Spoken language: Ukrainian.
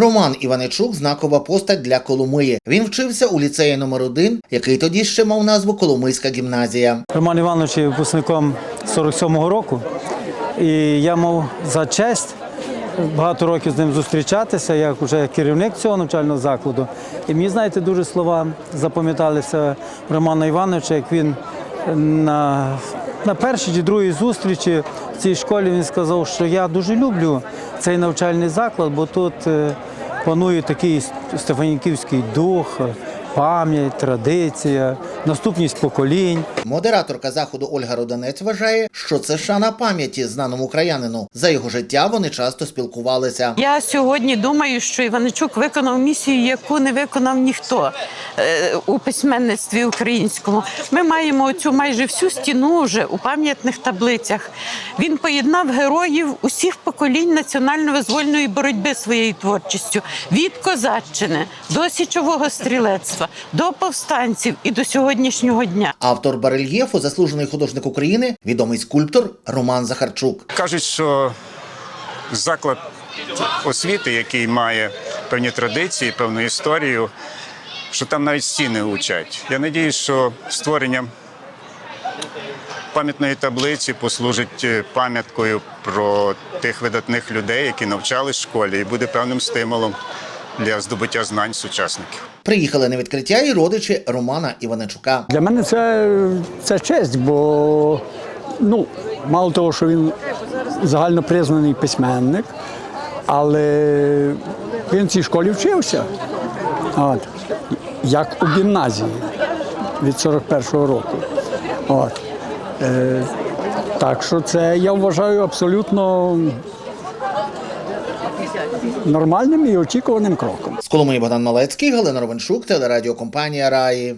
Роман Іваничук знакова постать для Коломиї. Він вчився у ліцеї номер 1 який тоді ще мав назву Коломийська гімназія. Роман Іванович є випускником 47-го року, і я мав за честь багато років з ним зустрічатися, як вже керівник цього навчального закладу. І мені, знаєте, дуже слова запам'яталися Романа Івановича, як він на, на першій чи другій зустрічі в цій школі він сказав, що я дуже люблю цей навчальний заклад, бо тут е, панує такий стефаніківський дух, пам'ять, традиція, наступність поколінь. Модераторка заходу Ольга Роданець вважає, що це шана пам'яті знаному краянину. За його життя вони часто спілкувалися. Я сьогодні думаю, що Іваничук виконав місію, яку не виконав ніхто е, у письменництві українському. Ми маємо цю майже всю стіну вже у пам'ятних таблицях. Він поєднав героїв усіх поколінь національно-визвольної боротьби своєю творчістю від козаччини до січового стрілецтва, до повстанців і до сьогоднішнього дня. Автор барельєфу, заслужений художник України, відомий скульптор Роман Захарчук. Кажуть, що заклад освіти, який має певні традиції, певну історію, що там навіть стіни учать. Я надію, що створення пам'ятної таблиці послужить е, пам'яткою про тих видатних людей, які навчали в школі, і буде певним стимулом для здобуття знань сучасників. Приїхали на відкриття і родичі Романа Іваничука. Для мене це, це честь, бо ну, мало того, що він загальнопризнаний письменник, але він в цій школі вчився. От. Як у гімназії від 41-го року. От. Е, так що це я вважаю абсолютно нормальним і очікуваним кроком. З Коломиї Богдан Малецький, Галина Ровеншук, телерадіокомпанія Раї.